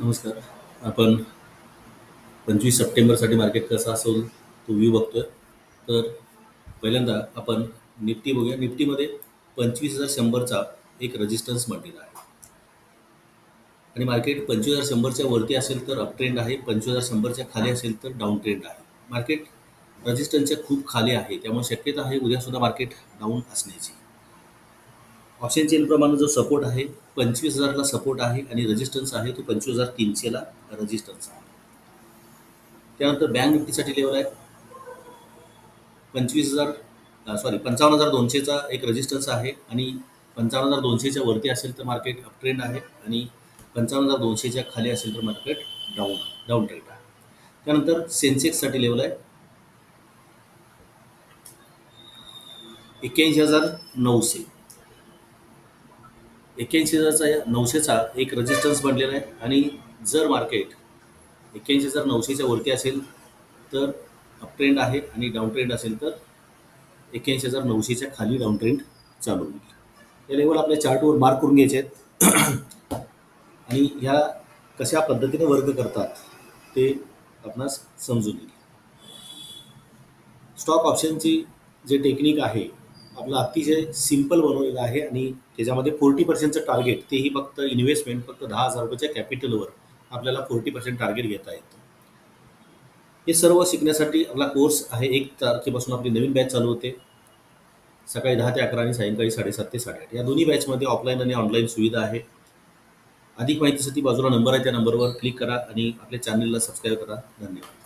नमस्कार. आपण पंचवीस सप्टेंबरसाठी मार्केट कसा असेल तो व्ह्यू बघतोय. तर पहिल्यांदा आपण निफ्टी बघूया. निफ्टीमध्ये पंचवीस हजार शंभरचा एक रेजिस्टन्स बनलेला आहे. आणि मार्केट पंचवीस हजार शंभरच्या वरती असेल तर अप ट्रेंड आहे. पंचवीस हजार शंभरच्या खाली असेल तर डाऊन ट्रेंड आहे मार्केट रेजिस्टन्सच्या खूप खाली आहे. त्यामुळे शक्यता आहे उद्यासुद्धा मार्केट डाऊन असण्याची. ऑप्शन चेनप्रमाणे जो सपोर्ट आहे पंचवीस हजारला सपोर्ट आहे आणि रेजिस्टन्स आहे तो पंचवीस हजार तीनशेला रेजिस्टन्स आहे. त्यानंतर बँक निफ्टीसाठी लेवल आहे. पंचवीस हजार सॉरी पंचावन्न हजार दोनशेचा एक रजिस्टन्स आहे आणि पंचावन्न हजार दोनशेच्या वरती असेल तर मार्केट अप ट्रेंड आहे आणि पंचावन्न हजार दोनशेच्या खाली असेल तर मार्केट डाऊन डाऊन ट्रेंड आहे. त्यानंतर सेन्सेक्ससाठी लेवल आहे. एक्क्याऐंशी हजार नऊशे. एक्क्याऐंशी हजारचा या नऊशेचा एक रजिस्टन्स बनलेला आहे. आणि जर मार्केट एक्क्याऐंशी हजार नऊशेच्या वरती असेल तर अप ट्रेंड आहे आणि डाऊन ट्रेंड असेल तर एक्क्याऐंशी हजार नऊशेच्या खाली डाऊन ट्रेंड चालू होईल. या लेवल आपल्या चार्टवर मार्क करून घ्यायचे आहेत. आणि ह्या कशा पद्धतीने वर्ग करतात ते आपणास समजून येईल. स्टॉक ऑप्शनची जे टेक्निक आहे आपलं अतिशय सिंपल बनवलेलं आहे आणि त्याच्यामध्ये फोर्टी पर्सेंटचं टार्गेट तेही फक्त इन्व्हेस्टमेंट फक्त दहा हजार रुपयाच्या कॅपिटलवर आपल्याला फोर्टी पर्सेंट टार्गेट घेता येतं. हे सर्व शिकण्यासाठी आपला कोर्स आहे. एक तारखेपासून आपली नवीन बॅच चालू होते. सकाळी दहा ते अकरा आणि सायंकाळी साडेसात ते साडेआठ. या दोन्ही बॅचमध्ये ऑफलाईन आणि ऑनलाईन सुविधा आहे. अधिक माहितीसाठी बाजूला नंबर आहे त्या नंबरवर क्लिक करा आणि आपल्या चॅनलला सबस्क्राईब करा. धन्यवाद.